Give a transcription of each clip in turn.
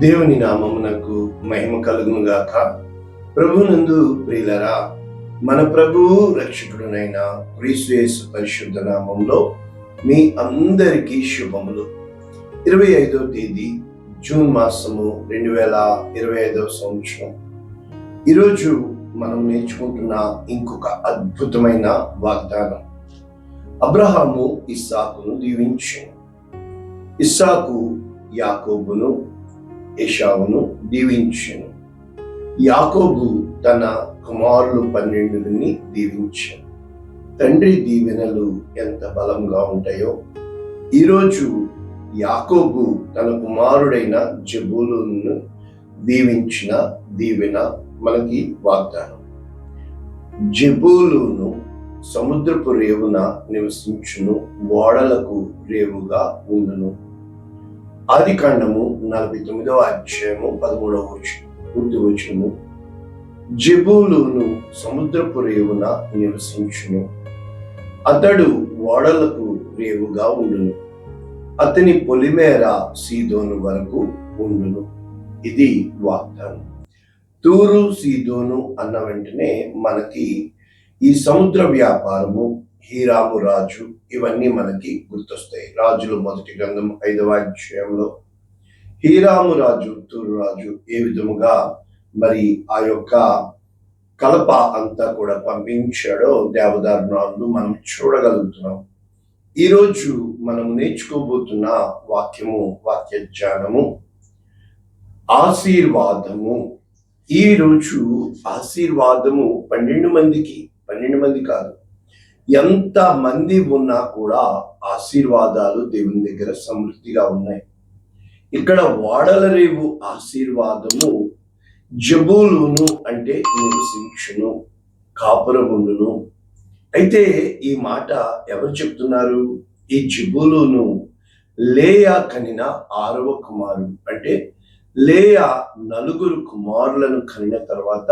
దేవుని నామమునకు మహిమ కలుగునుగాక. ప్రభునందు ప్రియులరా మన ప్రభువు రక్షకుడునైన క్రీస్తు పరిశుద్ధ నామంలో మీ అందరికీ శుభములు. ఇరవై ఐదవ తేదీ జూన్ మాసము రెండు వేల ఇరవై ఐదవ సంవత్సరం. ఈరోజు మనం నేర్చుకుంటున్న ఇంకొక అద్భుతమైన వాగ్దానం. అబ్రహాము ఇస్సాకును దీవించు ఇస్సాకు యాకోబును ఏషావును దీవించాను. యాకోబు తన కుమారులు పన్నెండుని దీవించాను. తండ్రి దీవెనలు ఎంత బలంగా ఉంటాయో. ఈరోజు యాకోబు తన కుమారుడైన జబూలును దీవించిన దీవెన మనకి వాగ్దానం. జబూలును సముద్రపు రేవున నివసించును ఓడలకు రేవుగా ఉండును. ఆది కాండము నలభై తొమ్మిదవ అధ్యాయము పదమూడవ వచనం పూర్తి వచనము. జబూలును సముద్రపు రేవున నివసించును. అతడు ఓడలకు రేవుగా ఉండును. అతని పొలిమేర సీదోను వరకు ఉండును. ఇది వాగ్దానం తూరు సీదోను అన్న వెంటనే మనకి ఈ సముద్ర వ్యాపారము హీరాము రాజు ఇవన్నీ మనకి గుర్తొస్తాయి. రాజులు మొదటి గ్రంథం ఐదవ అధ్యాయంలో హీరాము రాజు తూరు రాజు ఏ విధముగా మరి ఆ యొక్క కలప అంతా కూడా పంపించాడో దేవదారుణాలు మనం చూడగలుగుతున్నాం. ఈరోజు మనం నేర్చుకోబోతున్న వాక్యము వాక్య జ్ఞానము ఆశీర్వాదము. ఈ రోజు ఆశీర్వాదము పన్నెండు మందికి పన్నెండు మంది కాదు ఎంత మంది ఉన్నా కూడా ఆశీర్వాదాలు దేవుని దగ్గర సమృద్ధిగా ఉన్నాయి. ఇక్కడ వాడల రేవు ఆశీర్వాదము జబూలును అంటే నివసించును కాపురముండును అయితే ఈ మాట ఎవరు చెప్తున్నారు? ఈ జబూలును లేయా కనిన ఆరవ కుమారుడు. అంటే లేయా నలుగురు కుమారులను కనిన తర్వాత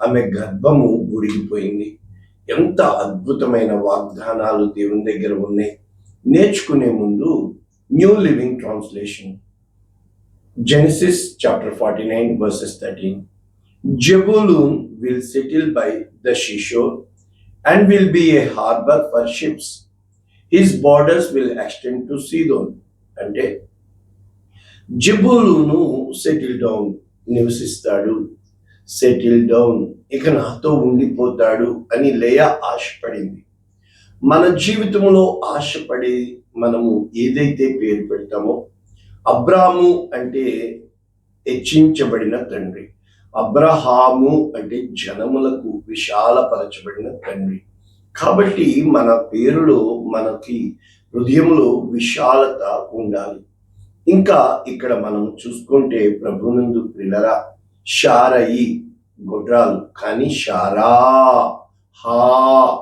ఆమె గర్భము ఉడిగిపోయింది. ఎంత అద్భుతమైన వాగ్దానాలు దేవుని దగ్గర ఉన్నాయి. నేర్చుకునే ముందు new living translation. Genesis chapter forty nine verses thirteen. Zebulun will settle by the seashore and will be a harbour for ships. His borders will extend to Sidon. అంటే జబులును సెటిల్ డౌన్ నివసిస్తాడు. సెటిల్ డౌన్ ఇక నాతో ఉండిపోతాడు అని లేయా ఆశపడింది. మన జీవితంలో ఆశపడి మనము ఏదైతే పేరు పెడతామో అబ్రాము అంటే హెచ్చించబడిన తండ్రి. అబ్రహాము అంటే జనములకు విశాలపరచబడిన తండ్రి. కాబట్టి మన పేరులో మనకి హృదయంలో విశాలత ఉండాలి. ఇంకా ఇక్కడ మనం చూసుకుంటే ప్రభునందు ప్రిలరా షారయి గొడ్రాలు. కానీ షారా హా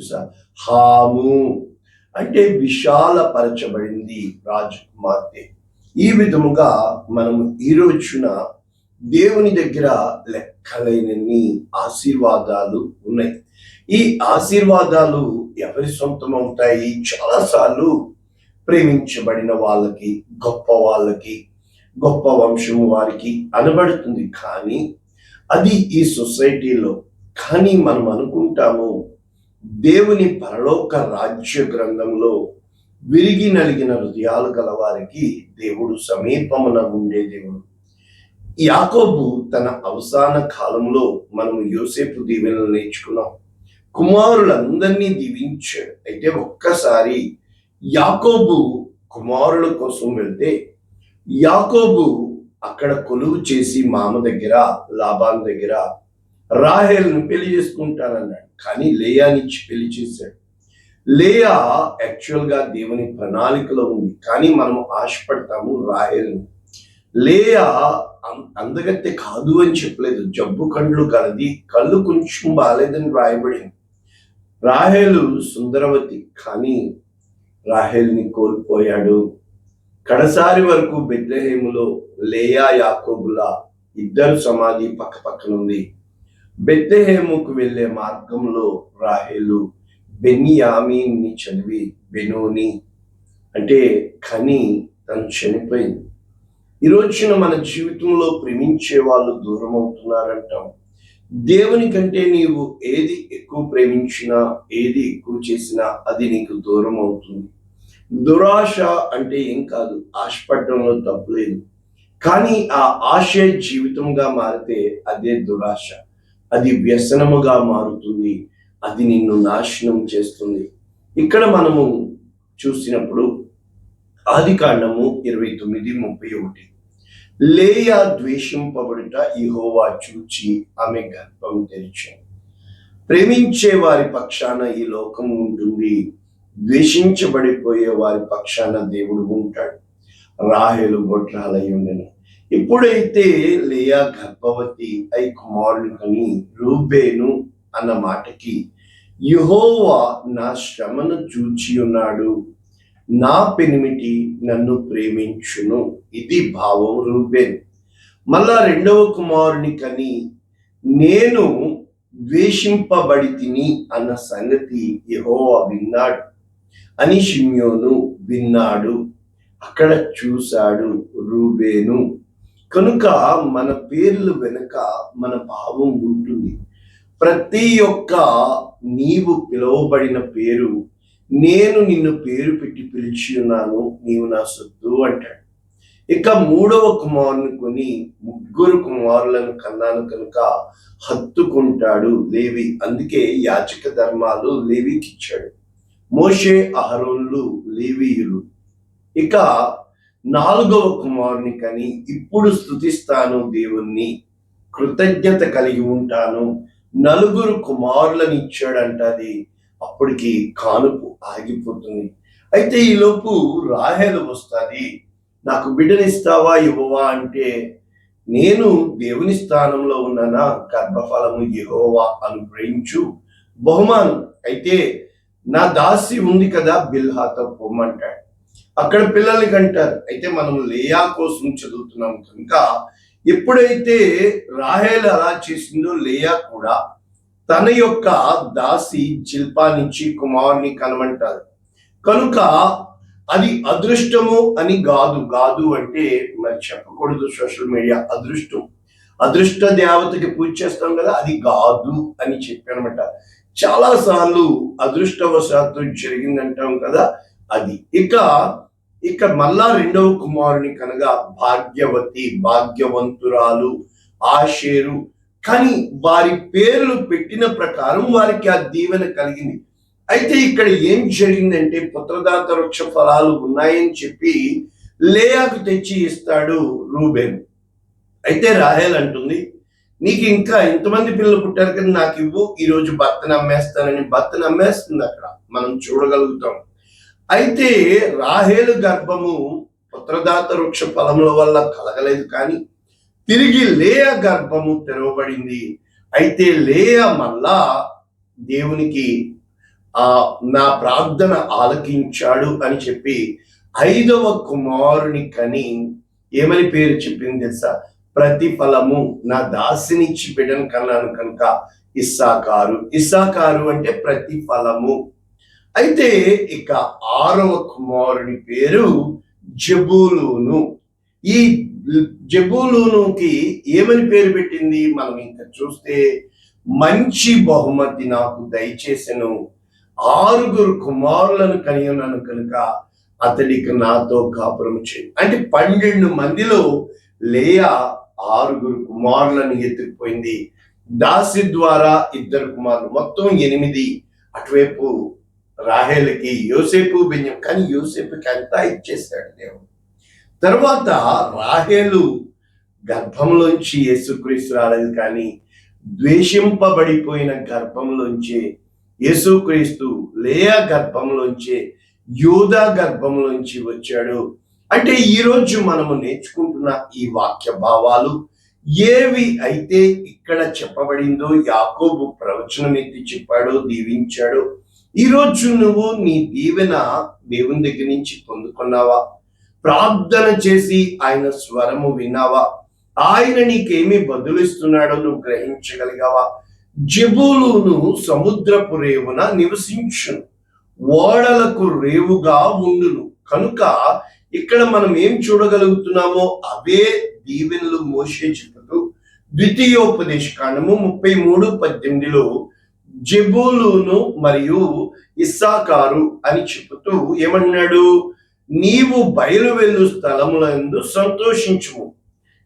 చూసా హాము. అంటే విశాలపరచబడింది రాజకుమార్తె. ఈ విధముగా మనం ఈ రోజున దేవుని దగ్గర లెక్కలేనన్ని ఆశీర్వాదాలు ఉన్నాయి. ఈ ఆశీర్వాదాలు ఎవరి సొంతం అవుతాయి చాలాసార్లు ప్రేమించబడిన వాళ్ళకి గొప్ప వాళ్ళకి గొప్ప వంశం వారికి అనబడుతుంది. కానీ అది ఈ సొసైటీలో కానీ మనం అనుకుంటాము దేవుని పరలోక రాజ్య గ్రంథంలో విరిగి నలిగిన హృదయాలు గలవారికి దేవుడు సమీపమున ఉండే దేవుడు. యాకోబు తన అవసాన కాలంలో మనం యోసేపు దీవెనలు నేర్చుకున్నాం. కుమారులందరినీ దీవించాడు అయితే ఒక్కసారి యాకోబు కుమారుల కోసం వెళ్తే యాకోబు అక్కడ కొలువు చేసి మామ దగ్గర లాభాన్ దగ్గర రాహేల్ను పెళ్ళి చేసుకుంటానన్నాడు. కానీ లేయానిచ్చి పెళ్ళి చేశాడు. లేయా యాక్చువల్గా దేవుని ప్రణాళికలో ఉంది. కానీ మనం ఆశపడతాము రాహేల్ను. లేయా అందగత్తె కాదు అని చెప్పలేదు. జబ్బు కండ్లు కలది కళ్ళు కొంచెం బాగాలేదని రాయబడింది. రాహేలు సుందరవతి కానీ రాహేల్ని కోల్పోయాడు. కడసారి వరకు బెత్లహేములో లేయా యాకోబుల ఇద్దరు సమాధి పక్క పక్కనుంది. బెత్తహేముకు వెళ్ళే వెళ్ళే మార్గంలో రాహేలు బెన్యామీని చదివి బెనోని అంటే కని తను చనిపోయింది. ఈ రోజున మన జీవితంలో ప్రేమించే వాళ్ళు దూరం అవుతున్నారంటాం దేవుని కంటే నీవు ఏది ఎక్కువ ప్రేమించినా ఏది ఎక్కువ చేసినా అది నీకు దూరం అవుతుంది దురాశ అంటే ఏం కాదు ఆశపడడంలో తప్పులేదు కానీ ఆ ఆశ జీవితంగా మారితే అదే దురాశ. అది వ్యసనముగా మారుతుంది. అది నిన్ను నాశనం చేస్తుంది. ఇక్కడ మనము చూసినప్పుడు ఆది కాండము ఇరవై తొమ్మిది ముప్పై ఒకటి. లేయా ద్వేషింపబడుట ఇహోవా చూచి ఆమె గర్భం తెరిచాను. ప్రేమించే వారి పక్షాన ఈ లోకం ఉంటుంది. ద్వేషించబడిపోయే వారి పక్షాన దేవుడు ఉంటాడు. రాహేలు గొడ్రాలై ఉండను ఎప్పుడైతే లేయా గర్భవతి అయి కుమారుడు కని రూబేను అన్న మాటకి యహోవా నా శ్రమను చూచి ఉన్నాడు నా పెనిమిటి నన్ను ప్రేమించును. ఇది భావం రూబేన్. మళ్ళా రెండవ కుమారుని కని నేను ద్వేషింపబడి తిని అన్న సంగతి యహోవా విన్నాడు. అని షిమ్యోను విన్నాడు. అక్కడ చూశాడు రూబేను. కనుక మన పేర్లు వెనుక మన భావం ఉంటుంది. ప్రతి ఒక్క నీవు పిలువబడిన పేరు నేను నిన్ను పేరు పెట్టి పిలిచి ఉన్నాను నీవు నా సొత్తు అంటాడు. ఇక మూడవ కుమారుని కొని ముగ్గురు కుమారులను కన్నాను కనుక హత్తుకుంటాడు లేవి. అందుకే యాచక ధర్మాలు లేవికిచ్చాడు. ఇచ్చాడు మోషే అహరోన్లు లేవీయులు. ఇక నాలుగవ కుమారుని కని ఇప్పుడు స్థుతిస్తాను దేవుణ్ణి. కృతజ్ఞత కలిగి ఉంటాను. నలుగురు కుమారులను ఇచ్చాడంట అది అప్పటికి కానుపు ఆగిపోతుంది. అయితే ఈ లోపు రాహేలు వస్తుంది. నాకు బిడ్డనిస్తావా ఇవ్వవా అంటే నేను దేవుని స్థానంలో ఉన్నానా? గర్భఫలము యెహోవా అనుగ్రహించు. బహుమానం. అయితే నా దాసి ఉంది కదా బిల్హాతో పొమ్మంటాడు. అక్కడ పిల్లలకి అంటారు అయితే మనం లేయా కోసం చదువుతున్నాం కనుక ఎప్పుడైతే రాహేల్ అలా చేసిందో లేయా కూడా తన యొక్క దాసి జిల్పా నుంచి కుమారుని కనమంటారు కనుక అది అదృష్టము అని గాదు గాదు అంటే మరి చెప్పకూడదు సోషల్ మీడియా అదృష్టం. అదృష్ట దేవతకి పూజ చేస్తాం కదా అది గాదు అని చెప్పానమాట చాలా సార్లు అదృష్టవశాత్తు జరిగిందంటాం కదా అది. ఇక ఇక మళ్ళా రెండవ కుమారుని కనగా భాగ్యవతి భాగ్యవంతురాలు ఆషేరు కానీ వారి పేర్లు పెట్టిన ప్రకారం వారికి ఆ దీవెన కలిగింది. అయితే ఇక్కడ ఏం జరిగిందంటే పుత్రదాత వృక్ష ఫలాలు ఉన్నాయని చెప్పి లేయాకు తెచ్చి ఇస్తాడు రూబేన్. అయితే రాహేల్ అంటుంది నీకు ఇంకా ఇంతమంది పిల్లలు పుట్టారు కదా నాకు ఇవ్వు. ఈ రోజు భర్తను అమ్మేస్తానని భర్తను అమ్మేస్తుంది అక్కడ. మనం చూడగలుగుతాం. అయితే రాహేలు గర్భము పుత్రదాత వృక్ష ఫలముల వల్ల కలగలేదు కానీ తిరిగి లేయ గర్భము తెరవబడింది. అయితే లేయ మళ్ళా దేవునికి ఆ నా ప్రార్థన ఆలకించాడు అని చెప్పి ఐదవ కుమారుని కని ఏమని పేరు చెప్పింది తెలుసా? ప్రతిఫలము నా దాసినిచ్చి బిడ్డను కన్నాను కనుక ఇస్సాకారు. ఇస్సాకారు అంటే ప్రతిఫలము. అయితే ఇక ఆరవ కుమారుని పేరు జబూలును. ఈ జబూలునుకి ఏమని పేరు పెట్టింది? మనం ఇంకా చూస్తే మంచి బహుమతి నాకు దయచేసను. ఆరుగురు కుమారులను కనియున్నాను కనుక అతడికి నాతో కాపురం చేయి. అంటే పన్నెండు మందిలో లేయా ఆరుగురు కుమారులను ఎత్తుకుపోయింది. దాసి ద్వారా ఇద్దరు కుమారులు మొత్తం ఎనిమిది. అటువైపు రాహేలకి యోసేపు బెన్యం కానీ యోసేపుకి అంతా ఇచ్చేసాడు దేవుడు. తర్వాత రాహేలు గర్భంలోంచి యేసుక్రీస్తు రాలేదు కానీ ద్వేషింపబడిపోయిన గర్భంలోంచే యేసుక్రీస్తు లేయా గర్భంలోంచే యూదా గర్భంలోంచి వచ్చాడు. అంటే ఈ రోజు మనము నేర్చుకుంటున్న ఈ వాక్య భావాలు ఏవి అయితే ఇక్కడ చెప్పబడిందో యాకోబు ప్రవచనం ఎత్తి చెప్పాడో దీవించాడో. ఈ రోజు నువ్వు నీ దీవెన దేవుని దగ్గర నుంచి పొందుకున్నావా? ప్రార్థన చేసి ఆయన స్వరము విన్నావా? ఆయన నీకేమి బదులిస్తున్నాడో నువ్వు గ్రహించగలిగావా? జబులును సముద్రపు రేవున నివసించును. ఓడలకు రేవుగా ఉండును. కనుక ఇక్కడ మనం ఏం చూడగలుగుతున్నామో అవే దీవెనలు మోసే చెబుతూ ద్వితీయోపదేశ కాండము ముప్పై మూడు పద్దెనిమిదిలో జెబూలును మరియు ఇస్సాకారు అని చెబుతూ ఏమన్నాడు? నీవు బయలువెళ్ళు స్థలములందు సంతోషించుము.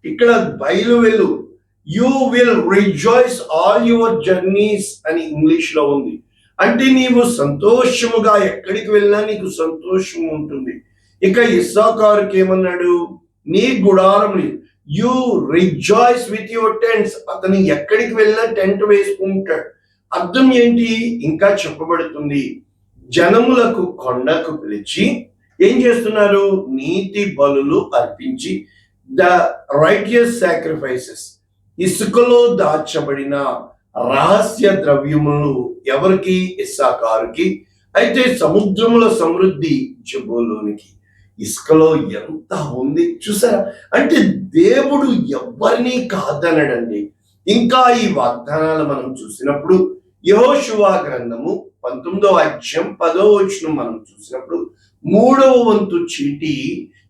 ఇక్కడ బయలువెళ్ళు. You will rejoice all your journeys అని ఇంగ్లీష్లో ఉంది. అంటే నీవు సంతోషముగా ఎక్కడికి వెళ్ళినా నీకు సంతోషం ఉంటుంది. ఇక ఇస్సాకారుకి ఏమన్నాడు? నీ గుడారం you rejoice with your tents అతను ఎక్కడికి వెళ్ళినా టెంట్ వేసుకుంటాడు అర్థం ఏంటి? ఇంకా చెప్పబడుతుంది. జనములకు కొండకు పిలిచి ఏం చేస్తున్నారు? నీతి బలులు అర్పించి ద రైటియస్ సాక్రిఫైసెస్ ఇసుకలో దాచబడిన రహస్య ద్రవ్యములు ఎవరికి? ఇస్సాకారుకి. అయితే సముద్రముల సమృద్ధి జబోలోనికి. ఇసుకలో ఎంత ఉంది చూసారా? అంటే దేవుడు ఎవరిని కాదనడండి. ఇంకా ఈ వాగ్దానాలు మనం చూసినప్పుడు యహోశివా గ్రంథము పంతొమ్మిదవ అధ్యాయం పదో వచనం మనం చూసినప్పుడు మూడవ వంతు చీటి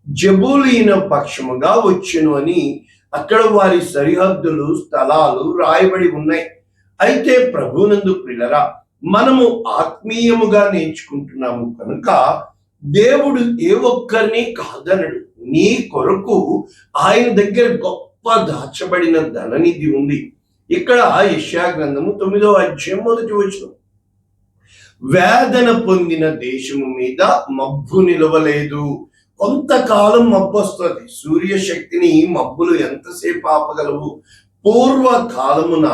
జబూలీన పక్షముగా వచ్చును అని అక్కడ వారి సరిహద్దులు స్థలాలు రాయబడి ఉన్నాయి. అయితే ప్రభునందు ప్రిలరా మనము ఆత్మీయముగా నేర్చుకుంటున్నాము కనుక దేవుడు ఏ ఒక్కరిని కాదనడు. నీ కొరకు ఆయన దగ్గర గొప్ప దాచబడిన ధననిధి ఉంది. ఇక్కడ యశా గ్రంథము తొమ్మిదవ అధ్యాయం మొదటి వచ్చిన వేదన పొందిన దేశము మీద మబ్బు నిలవలేదు. కొంతకాలం మబ్బు వస్తుంది. సూర్యశక్తిని మబ్బులు ఎంతసేపు ఆపగలవు? పూర్వ కాలమున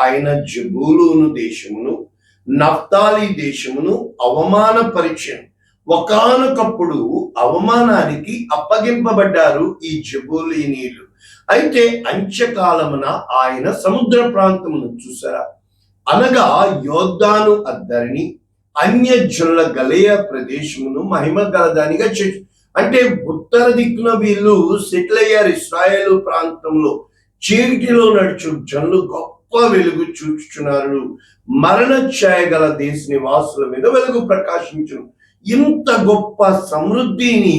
ఆయన జబూలును దేశమును నఫ్తాలి దేశమును అవమాన అవమానపరిచాను. ఒకానొకప్పుడు అవమానానికి అప్పగింపబడ్డారు ఈ జబూలీనీలు అయితే అంత్యకాలమున ఆయన సముద్ర ప్రాంతమును చూసారా. అనగా యోద్ధాను అద్దరిని అన్యజనుల గలయ ప్రదేశమును మహిమ గలదానిగా చే అంటే ఉత్తర దిక్కున వీళ్ళు సెటిల్ అయ్యారు ఇస్రాయేల్ ప్రాంతంలో. చీకటిలో నడుచు జనులు గొప్ప వెలుగు చూచుచున్నారు. మరణ ఛాయ గల దేశ నివాసుల మీద వెలుగు ప్రకాశించును. ఇంత గొప్ప సమృద్ధిని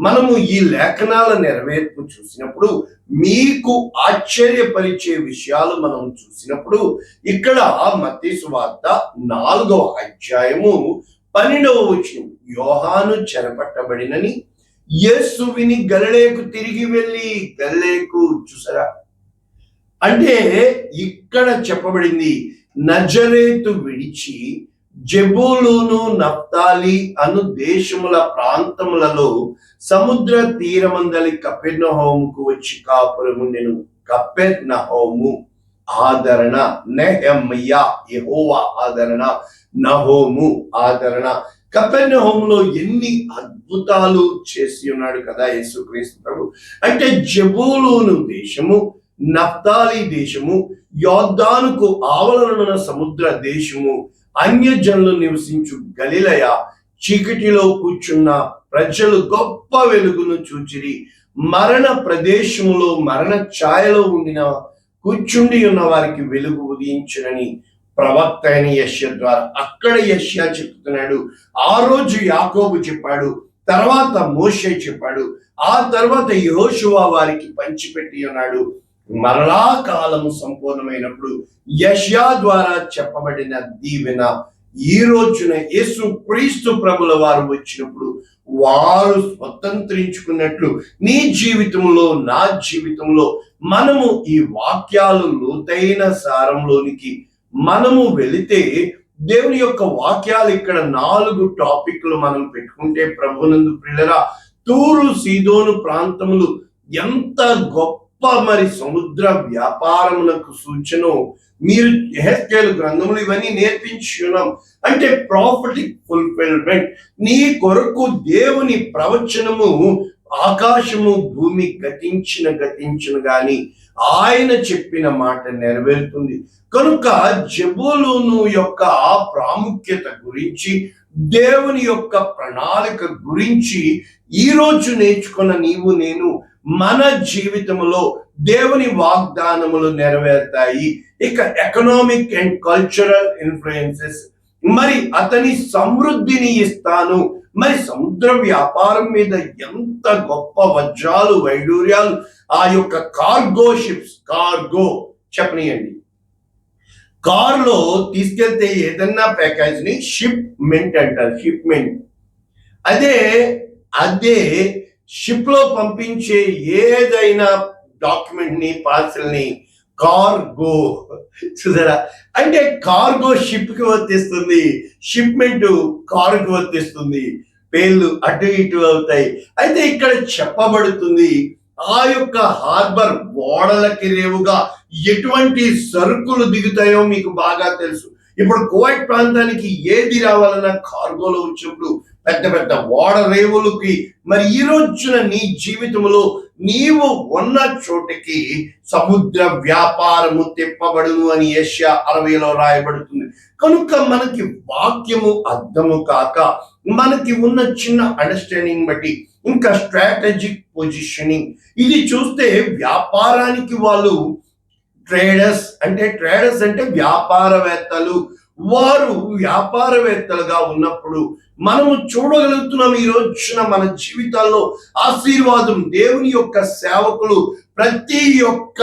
మనము ఈ లేఖనాల నెరవేర్పు చూసినప్పుడు మీకు ఆశ్చర్యపరిచే విషయాలు మనం చూసినప్పుడు ఇక్కడ మతీసు వార్త నాలుగవ అధ్యాయము పన్నెండవ వచ్చిన యోహాను చెరపట్టబడినని యేసు విని గలిలేకు తిరిగి వెళ్ళి గలిలేకు చూసారా? అంటే ఇక్కడ చెప్పబడింది నజరేతు విడిచి జబూలును నఫ్తాలి అను దేశముల ప్రాంతములలో సముద్ర తీరమందలి కపెర్నహోముకు వచ్చి కాపురముండెను కపెర్నహోము. ఆదరణ నెహమ్మయ్య యెహోవా ఆదరణ నహోము ఆదరణ. కపెర్నహోములో ఎన్ని అద్భుతాలు చేసి ఉన్నాడు కదా యేసుక్రీస్తు ప్రభు. అంటే జబూలును దేశము నఫ్తాలి దేశము యోద్ధానుకు ఆవలనున్న సముద్ర దేశము అన్యజనులు నివసించు గలిలయ చీకటిలో కూర్చున్న ప్రజలు గొప్ప వెలుగును చూచిరి. మరణ ప్రదేశములో మరణ ఛాయలో ఉండిన కూర్చుండి ఉన్న వారికి వెలుగు ఉదయించునని ప్రవక్త అయిన యశ్య ద్వారా అక్కడ యశ్యా చెప్తున్నాడు. ఆ రోజు యాకోబు చెప్పాడు తర్వాత మోషే చెప్పాడు. ఆ తర్వాత యోషువా వారికి పంచిపెట్టి ఉన్నాడు మరలా కాలము సంపూర్ణమైనప్పుడు యష్యా ద్వారా చెప్పబడిన దీవెన ఈ రోజున యేసు క్రీస్తు ప్రభుల వారు వచ్చినప్పుడు వారు స్వతంత్రించుకున్నట్లు నీ జీవితంలో నా జీవితంలో మనము ఈ వాక్యాలు లోతైన సారంలోనికి మనము వెళితే దేవుని యొక్క వాక్యాలు ఇక్కడ నాలుగు టాపిక్లు మనం పెట్టుకుంటే ప్రభునందు ప్రిల్లరా తూరు సీదోను ప్రాంతములు ఎంత గొప్ప మరి సముద్ర వ్యాపారమునకు సూచన. మీరు ఎహెస్కేల్ గ్రంథములు ఇవన్నీ నేర్పించున్నాం అంటే ప్రాఫిటిక్ ఫుల్ఫిల్మెంట్ నీ కొరకు దేవుని ప్రవచనము ఆకాశము భూమి గతించిన గతించిన గాని ఆయన చెప్పిన మాట నెరవేరుతుంది. కనుక జబోలోను యొక్క ప్రాముఖ్యత గురించి దేవుని యొక్క ప్రణాళిక గురించి ఈ రోజు నేర్చుకున్న నీవు నేను మన జీవితంలో దేవుని వాగ్దానములు నెరవేరుతాయి. ఇక ఎకనామిక్ అండ్ కల్చరల్ ఇన్ఫ్లుయెన్సెస్ మరి అతని సమృద్ధిని ఇస్తాను. మరి సముద్ర వ్యాపారం మీద ఎంత గొప్ప వజ్రాలు వైడూర్యాలు ఆ యొక్క కార్గో షిప్స్ కార్గో చెప్పనియండి. కారులో తీసుకెళ్తే ఏదన్నా ప్యాకేజ్ని షిప్మెంట్ అంటారు షిప్మెంట్ అదే అదే షిప్లో పంపించే ఏదైనా డాక్యుమెంట్ని పార్సల్ని కార్గో చూసారా? అంటే కార్గో షిప్కి వర్తిస్తుంది షిప్మెంట్ కారుకి వర్తిస్తుంది పేర్లు అటు ఇటు అవుతాయి. అయితే ఇక్కడ చెప్పబడుతుంది ఆ యొక్క హార్బర్ ఓడలకి రేవుగా ఎటువంటి సరుకులు దిగుతాయో మీకు బాగా తెలుసు. ఇప్పుడు కువైట్ ప్రాంతానికి ఏది రావాలన్నా కార్గోలో వచ్చినప్పుడు పెద్ద పెద్ద ఓడ రేవులకి మరి ఈ రోజున నీ జీవితంలో నీవు ఉన్న చోటికి సముద్ర వ్యాపారము తిప్పబడును అని ఏషియా అరవైలో రాయబడుతుంది. కనుక మనకి వాక్యము అర్థము కాక మనకి ఉన్న చిన్న అండర్స్టాండింగ్ బట్టి ఇంకా స్ట్రాటజిక్ పొజిషనింగ్ ఇది చూస్తే వ్యాపారానికి వాళ్ళు ట్రేడర్స్ అంటే ట్రేడర్స్ అంటే వ్యాపారవేత్తలు. వారు వ్యాపారవేత్తలుగా ఉన్నప్పుడు మనము చూడగలుగుతున్నాం ఈ రోజున మన జీవితాల్లో ఆశీర్వాదం దేవుని యొక్క సేవకులు ప్రతి ఒక్క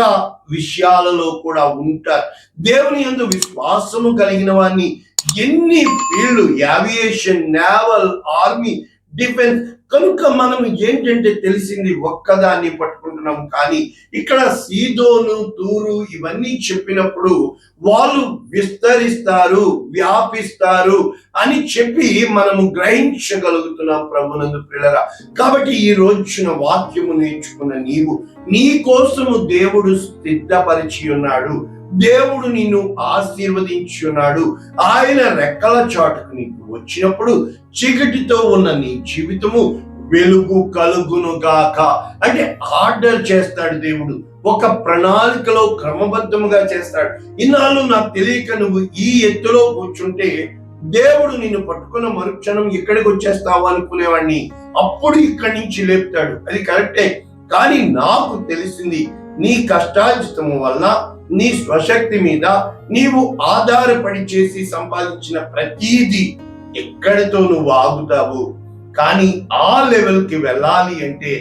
విషయాలలో కూడా ఉంటారు. దేవుని యందు విశ్వాసము కలిగిన వారిని ఎన్ని field aviation naval army defence కనుక మనం ఏంటంటే తెలిసింది ఒక్కదాన్ని పట్టుకుంటున్నాం. కానీ ఇక్కడ సీదోను తూరు ఇవన్నీ చెప్పినప్పుడు వాళ్ళు విస్తరిస్తారు వ్యాపిస్తారు అని చెప్పి మనము గ్రహించగలుగుతున్నాం ప్రభునందు పిల్లల కాబట్టి ఈ రోజున వాక్యము నేర్చుకున్న నీవు నీ కోసము దేవుడు సిద్ధపరిచి ఉన్నాడు. దేవుడు నిన్ను ఆశీర్వదించి ఉన్నాడు. ఆయన రెక్కల చాటుకు నీకు వచ్చినప్పుడు చీకటితో ఉన్న నీ జీవితము వెలుగు కలుగును గాక అంటే ఆర్డర్ చేస్తాడు దేవుడు. ఒక ప్రణాళికలో క్రమబద్ధముగా చేస్తాడు. ఇన్నాళ్ళు నాకు తెలియక నువ్వు ఈ ఎత్తులో కూర్చుంటే దేవుడు నిన్ను పట్టుకున్న మరుక్షణం ఇక్కడికి వచ్చేస్తావు అనుకునేవాడిని అప్పుడు ఇక్కడి నుంచి లేపుతాడు. అది కరెక్టే. కానీ నాకు తెలిసింది నీ కష్టాజితము వల్ల నీ స్వశక్తి మీద నీవు ఆధారపడి చేసి సంపాదించిన ప్రతీది ఎక్కడితో నువ్వు ఆగుతావు? కానీ ఆ లెవెల్కి వెళ్ళాలి అంటే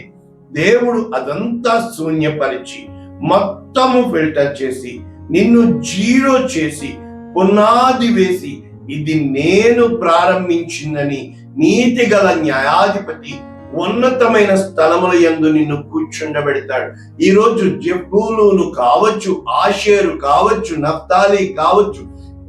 దేవుడు అదంతా శూన్యపరిచి మొత్తము ఫిల్టర్ చేసి నిన్ను జీరో చేసి పునాది వేసి ఇది నేను ప్రారంభించిందని నీతి గల న్యాయాధిపతి ఉన్నతమైన స్థలముల యందు నిన్ను కూర్చుండబెడతాడు. ఈ రోజు జబ్బులును కావచ్చు ఆషేరు కావచ్చు నఫ్తాలి కావచ్చు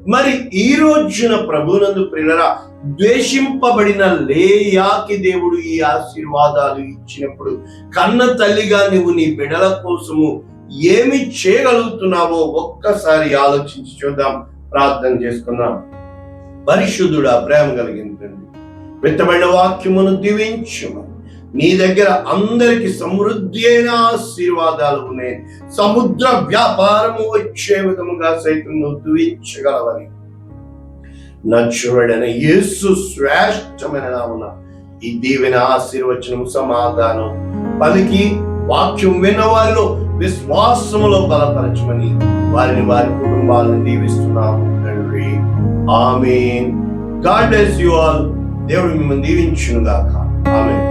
మరి ఈ రోజున ప్రభునందు ప్రియులరా ద్వేషింపబడిన లేయాకి దేవుడు ఈ ఆశీర్వాదాలు ఇచ్చినప్పుడు కన్న తల్లిగా నువ్వు నీ బిడల కోసము ఏమి చేయగలుగుతున్నావో ఒక్కసారి ఆలోచించి చూద్దాం ప్రార్థన చేసుకుందాం. పరిశుద్ధుడా ప్రేమ కలిగిందండి విత్తబడిన వాక్యమును దీవించమని నీ దగ్గర అందరికి సమృద్ధి అయిన ఆశీర్వాదాలు ఉన్నాయి. సముద్ర వ్యాపారము వచ్చే విధముగా సైతం నువ్వు దీవించగలవని నచ్చుడైన యేసు శ్రేష్టమైన నామున ఈ దీవెన ఆశీర్వచనం సమాధానం పలికి వాక్యం విన్న వారిలో విశ్వాసములో బలపరచమని వారిని వారి కుటుంబాలను దీవిస్తున్నాము తండ్రి. Amen. God bless you all. దేవుడు మిమ్మల్ని దీవించును గాక ఆమెన్.